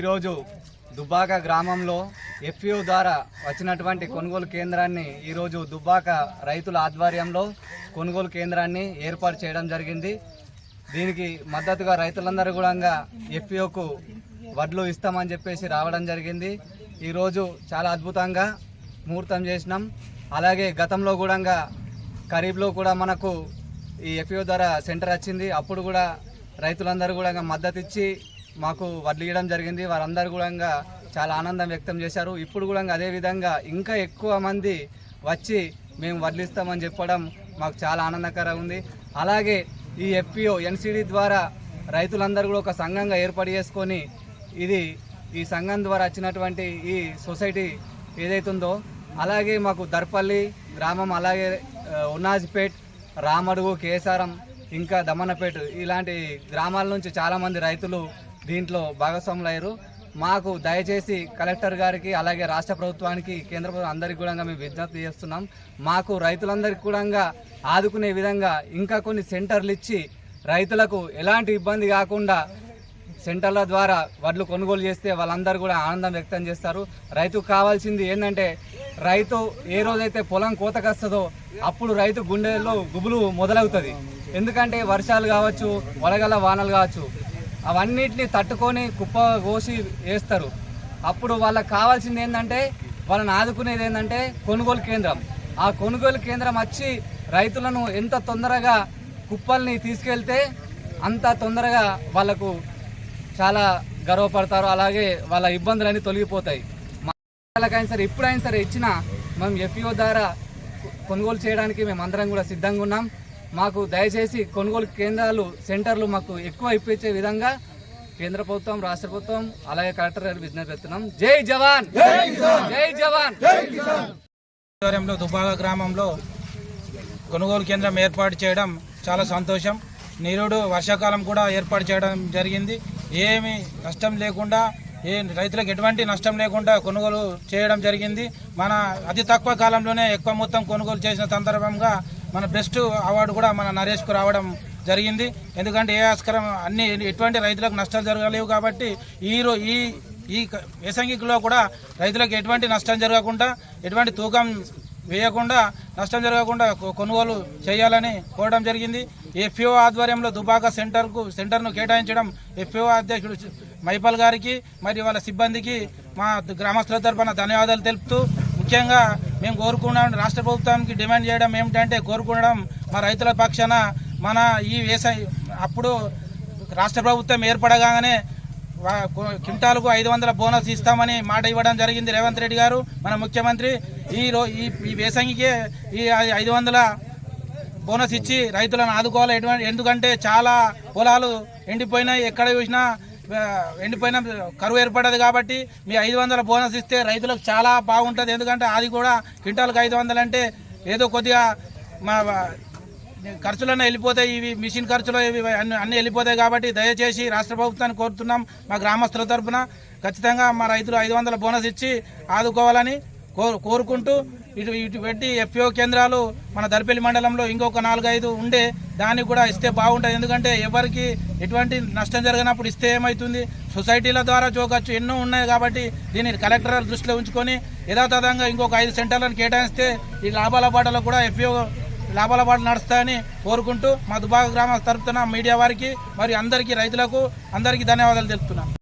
ఈరోజు దుబ్బాక గ్రామంలో ఎఫ్యూ ద్వారా వచ్చినటువంటి కొనుగోలు కేంద్రాన్ని ఈరోజు దుబ్బాక రైతుల ఆధ్వర్యంలో కొనుగోలు కేంద్రాన్ని ఏర్పాటు చేయడం జరిగింది. దీనికి మద్దతుగా రైతులందరూ కూడా ఎఫ్యూకు వడ్లు ఇస్తామని చెప్పేసి రావడం జరిగింది. ఈరోజు చాలా అద్భుతంగా ముహూర్తం చేసినాం. అలాగే గతంలో కూడా ఖరీఫ్లో కూడా మనకు ఈ ఎఫ్ఓ ద్వారా సెంటర్ వచ్చింది. అప్పుడు కూడా రైతులందరూ కూడా మద్దతు ఇచ్చి మాకు వడ్లు ఇవ్వడం జరిగింది. వారందరూ కూడా చాలా ఆనందం వ్యక్తం చేశారు. ఇప్పుడు కూడా అదే విధంగా ఇంకా ఎక్కువ మంది వచ్చి మేము వదిలిస్తామని చెప్పడం మాకు చాలా ఆనందకరంగా ఉంది. అలాగే ఈ ఎఫ్పిఓ ఎన్సిడి ద్వారా రైతులందరూ కూడా ఒక సంఘంగా ఏర్పాటు చేసుకొని ఇది ఈ సంఘం ద్వారా వచ్చినటువంటి ఈ సొసైటీ ఏదైతుందో అలాగే మాకు దర్పల్లి గ్రామం అలాగే ఉన్నాజ్పేట్ రామడుగు కేసారం ఇంకా దమనపేట్ ఇలాంటి గ్రామాల నుంచి చాలామంది రైతులు దీంట్లో భాగస్వాములు అయ్యారు మాకు దయచేసి కలెక్టర్ గారికి అలాగే రాష్ట్ర ప్రభుత్వానికి కేంద్ర ప్రభుత్వం అందరికీ కూడా మేము విజ్ఞప్తి చేస్తున్నాం. మాకు రైతులందరికీ కూడా ఆదుకునే విధంగా ఇంకా కొన్ని సెంటర్లు ఇచ్చి రైతులకు ఎలాంటి ఇబ్బంది కాకుండా సెంటర్ల ద్వారా వడ్లు కొనుగోలు చేస్తే వాళ్ళందరూ కూడా ఆనందం వ్యక్తం చేస్తారు. రైతుకు కావాల్సింది ఏంటంటే రైతు ఏ రోజైతే పొలం కోతకొస్తుందో అప్పుడు రైతు గుండెల్లో గుబులు మొదలవుతుంది. ఎందుకంటే వర్షాలు కావచ్చు వడగల వానలు కావచ్చు అవన్నిటిని తట్టుకొని కుప్ప కోసి వేస్తారు. అప్పుడు వాళ్ళకి కావాల్సింది ఏంటంటే వాళ్ళని ఆదుకునేది ఏంటంటే కొనుగోలు కేంద్రం. ఆ కొనుగోలు కేంద్రం వచ్చి రైతులను ఎంత తొందరగా కుప్పల్ని తీసుకెళ్తే అంత తొందరగా వాళ్ళకు చాలా గర్వపడతారు. అలాగే వాళ్ళ ఇబ్బందులన్నీ తొలగిపోతాయి. మా వాళ్ళకైనా సరే ఎప్పుడైనా సరే ఇచ్చినా మేము ఎఫ్ఈఓ ద్వారా కొనుగోలు చేయడానికి మేము అందరం కూడా సిద్ధంగా ఉన్నాం. మాకు దయచేసి కొనుగోలు కేంద్రాలు సెంటర్లు మాకు ఎక్కువ ఇప్పించే విధంగా కేంద్ర ప్రభుత్వం రాష్ట్ర ప్రభుత్వం అలాగే కలెక్టర్ గారు విజ్ఞప్తి చేస్తున్నాం. జై జవాన్! జై జవాన్! ఆధ్వర్యంలో దుబ్బాక గ్రామంలో కొనుగోలు కేంద్రం ఏర్పాటు చేయడం చాలా సంతోషం. నిరుడు వర్షాకాలం కూడా ఏర్పాటు చేయడం జరిగింది. ఏమి నష్టం లేకుండా ఏ రైతులకు ఎటువంటి నష్టం లేకుండా కొనుగోలు చేయడం జరిగింది. మన అతి తక్కువ కాలంలోనే ఎక్కువ మొత్తం కొనుగోలు చేసిన సందర్భంగా మన బెస్ట్ అవార్డు కూడా మన నరేష్కు రావడం జరిగింది. ఎందుకంటే ఏ ఆస్కారం అన్ని ఎటువంటి రైతులకు నష్టాలు జరగలేవు కాబట్టి ఈ ఈ ఈ క- వేసంగిలో కూడా రైతులకు ఎటువంటి నష్టం జరగకుండా ఎటువంటి తూకం వేయకుండా నష్టం జరగకుండా కొనుగోలు చేయాలని కోరడం జరిగింది. ఎఫ్ఓ ఆధ్వర్యంలో దుబాక సెంటర్కు సెంటర్ను కేటాయించడం ఎఫ్ఓ అధ్యక్షుడు మైపాల్ గారికి మరియు వాళ్ళ సిబ్బందికి మా గ్రామస్తుల తరపున ధన్యవాదాలు తెలుపుతూ ముఖ్యంగా మేము కోరుకున్నాం రాష్ట్ర ప్రభుత్వానికి డిమాండ్ చేయడం ఏమిటంటే కోరుకునడం మా రైతుల పక్షాన మన ఈ వేస అప్పుడు రాష్ట్ర ప్రభుత్వం ఏర్పడగానే వా- క్వింటాలకు ఐదు వందల బోనస్ ఇస్తామని మాట ఇవ్వడం జరిగింది రేవంత్ రెడ్డి గారు మన ముఖ్యమంత్రి. ఈ రో ఈ ఈ వేసంగికే ఈ ఐదు వందల బోనస్ ఇచ్చి రైతులను ఆదుకోవాలి. ఎటువంటి ఎందుకంటే చాలా పొలాలు ఎండిపోయినాయి. ఎక్కడ చూసినా ఎండిపోయిన కరువు ఏర్పడదు కాబట్టి మీ ఐదు వందల బోనస్ ఇస్తే రైతులకు చాలా బాగుంటుంది. ఎందుకంటే అది కూడా క్వింటాల్కి ఐదు వందలు అంటే ఏదో కొద్దిగా మా ఖర్చులన్నీ వెళ్ళిపోతాయి. ఇవి మిషన్ ఖర్చులు ఇవి అన్ని అన్నీ వెళ్ళిపోతాయి కాబట్టి దయచేసి రాష్ట్ర ప్రభుత్వాన్ని కోరుతున్నాం మా గ్రామస్తుల తరఫున ఖచ్చితంగా మా రైతులు ఐదు వందల బోనస్ ఇచ్చి ఆదుకోవాలని కోరుకుంటూ ఇటు ఇటు పెట్టి ఎఫ్ఓ కేంద్రాలు మన దర్పల్లి మండలంలో ఇంకొక నాలుగైదు ఉండే దానికి కూడా ఇస్తే బాగుంటుంది. ఎందుకంటే ఎవరికి ఎటువంటి నష్టం జరిగినప్పుడు ఇస్తే ఏమవుతుంది సొసైటీల ద్వారా చూడవచ్చు ఎన్నో ఉన్నాయి కాబట్టి దీన్ని కలెక్టర్ దృష్టిలో ఉంచుకొని యథాతథంగా ఇంకొక ఐదు సెంటర్లను కేటాయిస్తే ఈ లాభాల బాటలో కూడా ఎఫ్ఓ లాభాల పాటు నడుస్తాయని కోరుకుంటూ మా దుబాక గ్రామ తరపున మీడియా వారికి మరియు అందరికీ రైతులకు అందరికీ ధన్యవాదాలు తెలుపుతున్నాను